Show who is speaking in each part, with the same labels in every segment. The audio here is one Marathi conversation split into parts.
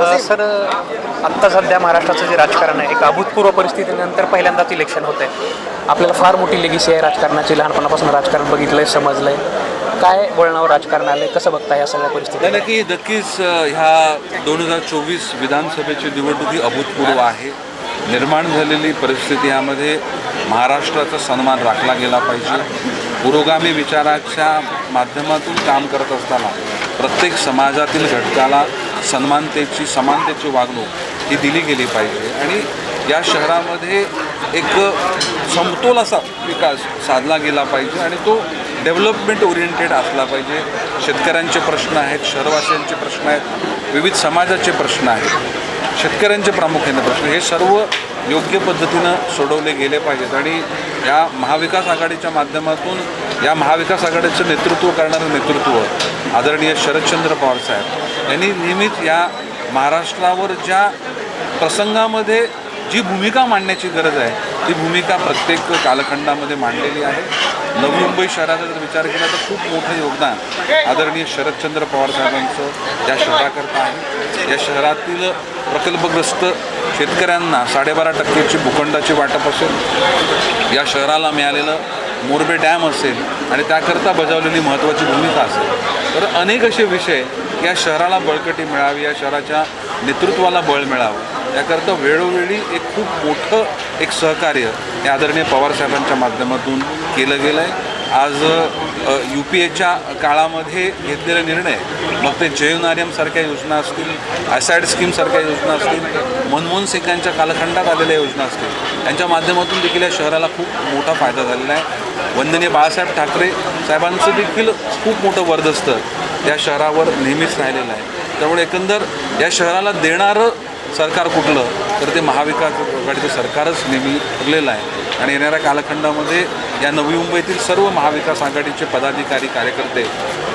Speaker 1: सर आत्ता सध्या महाराष्ट्राचं जे राजकारण आहे एक अभूतपूर्व परिस्थितीनंतर पहिल्यांदाच इलेक्शन होत आहे आपल्याला फार मोठी लेगीसी आहे राजकारणाची लहानपणापासून राजकारण बघितलंय समजलंय. काय वळणावर राजकारण आलंय कसं बघता या सगळ्या परिस्थिती?
Speaker 2: नाही नक्की नक्कीच ह्या दोन हजार चोवीस विधानसभेची निवडणूक ही अभूतपूर्व आहे. निर्माण झालेली परिस्थिती यामध्ये महाराष्ट्राचा सन्मान राखला गेला पाहिजे. पुरोगामी विचाराच्या माध्यमातून काम करत असताना प्रत्येक समाजातील घटकाला सन्मानतेची समानतेची वागणूक ही दिली गेली पाहिजे. आणि या शहरामध्ये एक समतोल असा विकास साधला गेला पाहिजे आणि तो डेव्हलपमेंट ओरिएंटेड असला पाहिजे. शेतकऱ्यांचे प्रश्न आहेत शहरवासियांचे प्रश्न आहेत विविध समाजाचे प्रश्न आहेत. शेतकऱ्यांचे प्रामुख्याने प्रश्न हे सर्व योग्य पद्धतीनं सोडवले गेले पाहिजेत. आणि या महाविकास आघाडीच्या माध्यमातून या महाविकास आघाडीचं नेतृत्व करणारं नेतृत्व आदरणीय शरदचंद्र पवार साहेब यांनी नेहमीच या महाराष्ट्रावर ज्या प्रसंगामध्ये जी भूमिका मांडण्याची गरज आहे ती भूमिका प्रत्येक कालखंडामध्ये मांडलेली आहे. नवी मुंबई शहराचा जर विचार केला तर खूप मोठं योगदान आदरणीय शरदचंद्र पवार साहेबांचं या शहराकरता आहे. या शहरातील प्रकल्पग्रस्त शेतकऱ्यांना साडेबारा टक्केची भूखंडाची वाटप असेल या शहराला मिळालेलं मोरबे डॅम असेल आणि त्याकरता बजावलेली महत्त्वाची भूमिका असेल. तर अनेक असे विषय या शहराला बळकटी मिळावी या शहराच्या नेतृत्वाला बळ मिळावं. याकरता वेळोवेळी एक खूप मोठं एक सहकार्य हे आदरणीय पवारसाहेबांच्या माध्यमातून केलं गेलं आहे आज यू पी एच्या काळामध्ये घेतलेले निर्णय मग ते जयनार्यमसारख्या योजना असतील ॲसाईड स्कीमसारख्या योजना असतील मनमोहन सिंगांच्या कालखंडात आलेल्या योजना असतील यांच्या माध्यमातून देखील या शहराला खूप मोठा फायदा झालेला आहे. वंदनीय बाळासाहेब ठाकरे साहेबांचं देखील खूप मोठं वर्दस्त या शहरावर नेहमीच राहिलेलं आहे. त्यामुळे एकंदर या शहराला देणारं सरकार कुठलं तर ते महाविकास आघाडीचं सरकारच नेहमी ठरलेलं आहे. आणि येणाऱ्या कालखंडामध्ये या नवी मुंबईतील सर्व महाविकास आघाडीचे पदाधिकारी कार्यकर्ते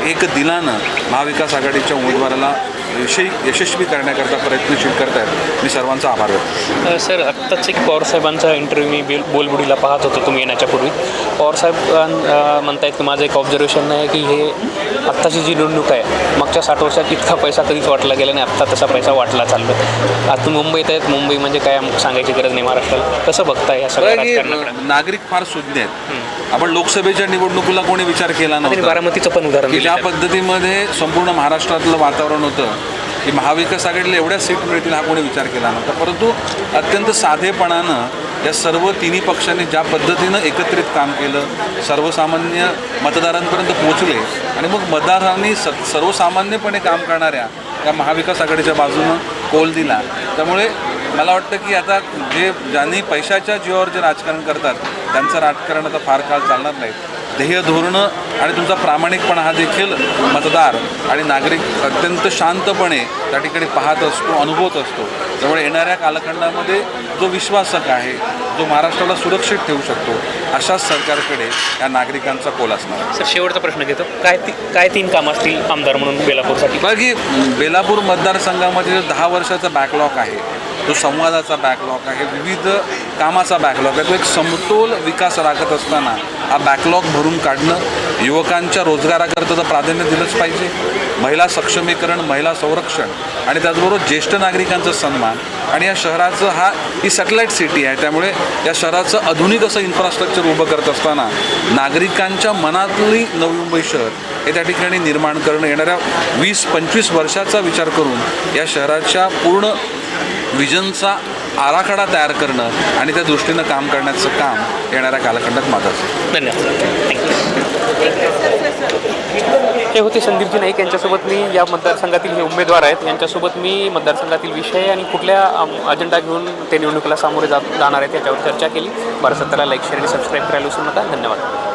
Speaker 2: एक दिलानं महाविकास आघाडीच्या उमेदवाराला यशस्वी यशस्वी करण्याकरता प्रयत्नशील करत आहेत मी सर्वांचा आभार व्यक्त
Speaker 1: सर आत्ताच एक पवारसाहेबांचा इंटरव्ह्यू मी बेल बोलबुडीला पाहत होतो तुम्ही येण्याच्या पूर्वी. पवारसाहेब अ, म्हणतायत की माझं एक ऑब्झर्वेशन आहे की हे आत्ताची जी निवडणूक आहे मागच्या साठ वर्षात इतका पैसा कधीच वाटला गेला नाही आत्ता तसा पैसा वाटला चाललो. आता मुंबईत आहेत मुंबई म्हणजे काय सांगायची गरज नाही महाराष्ट्राला. कसं बघताय या सगळ्या
Speaker 2: नागरिक फार सुज्ञ आहेत. आपण लोकसभेच्या निवडणुकीला कोणी विचार केला नव्हता?
Speaker 1: बारामतीचं पण उदाहरण
Speaker 2: ज्या. पद्धतीमध्ये संपूर्ण महाराष्ट्रातलं वातावरण होतं की महाविकास आघाडीला एवढ्या सीट मिळतील हा कोणी विचार केला नव्हता. परंतु अत्यंत साधेपणानं या सर्व तिन्ही पक्षांनी ज्या पद्धतीनं एकत्रित काम केलं सर्वसामान्य मतदारांपर्यंत पोहोचले आणि मग मतदारांनी स सर्वसामान्यपणे काम करणाऱ्या त्या महाविकास आघाडीच्या बाजूनं कोल दिला. त्यामुळे मला वाटतं की आता जे ज्यांनी पैशाच्या जीवावर जे राजकारण करतात त्यांचं राजकारण आता फार काळ चालणार नाही. ध्येय धोरणं आणि तुमचा प्रामाणिकपणा हा देखील मतदार आणि नागरिक अत्यंत शांतपणे त्या ठिकाणी पाहत असतो अनुभवत असतो. त्यामुळे येणाऱ्या कालखंडामध्ये जो विश्वासक आहे जो महाराष्ट्राला सुरक्षित ठेवू शकतो अशाच सरकारकडे या नागरिकांचा कोल असणार. आहे.
Speaker 1: सर शेवटचा प्रश्न घेतो. काय ती काय तीन कामं असतील आमदार म्हणून बेलापूरसाठी?
Speaker 2: बघा की बेलापूर मतदारसंघामध्ये जो दहा वर्षाचा बॅकलॉग आहे. जो संवादाचा बॅकलॉग आहे विविध कामाचा बॅकलॉग आहे तो एक समतोल विकास राखत असताना हा बॅकलॉग भरून काढणं युवकांच्या रोजगाराकरता तर प्राधान्य दिलंच पाहिजे. महिला सक्षमीकरण महिला संरक्षण आणि त्याचबरोबर ज्येष्ठ नागरिकांचा सन्मान आणि या शहराचं हा ही सॅटेलाईट सिटी आहे. त्यामुळे या शहराचं आधुनिक असं इन्फ्रास्ट्रक्चर उभं करत असताना नागरिकांच्या मनातली नवी मुंबई शहर हे त्या ठिकाणी निर्माण करणं येणाऱ्या वीस पंचवीस वर्षाचा विचार करून या शहराच्या पूर्ण विजनचा आराखडा तयार करणं आणि त्या दृष्टीनं काम करण्याचं काम येणाऱ्या कालखंडात माझं असेल
Speaker 1: धन्यवाद. हे होते संदीपजी नाईक यांच्यासोबत मी या मतदारसंघातील हे उमेदवार आहेत. यांच्यासोबत मी मतदारसंघातील विषय आणि कुठल्या अजेंडा घेऊन ते निवडणुकीला सामोरे जात जाणार आहेत याच्यावर चर्चा केली. भारत सत्ताला लाईक शेअर आणि सबस्क्राईब करायला विसरू नका. धन्यवाद.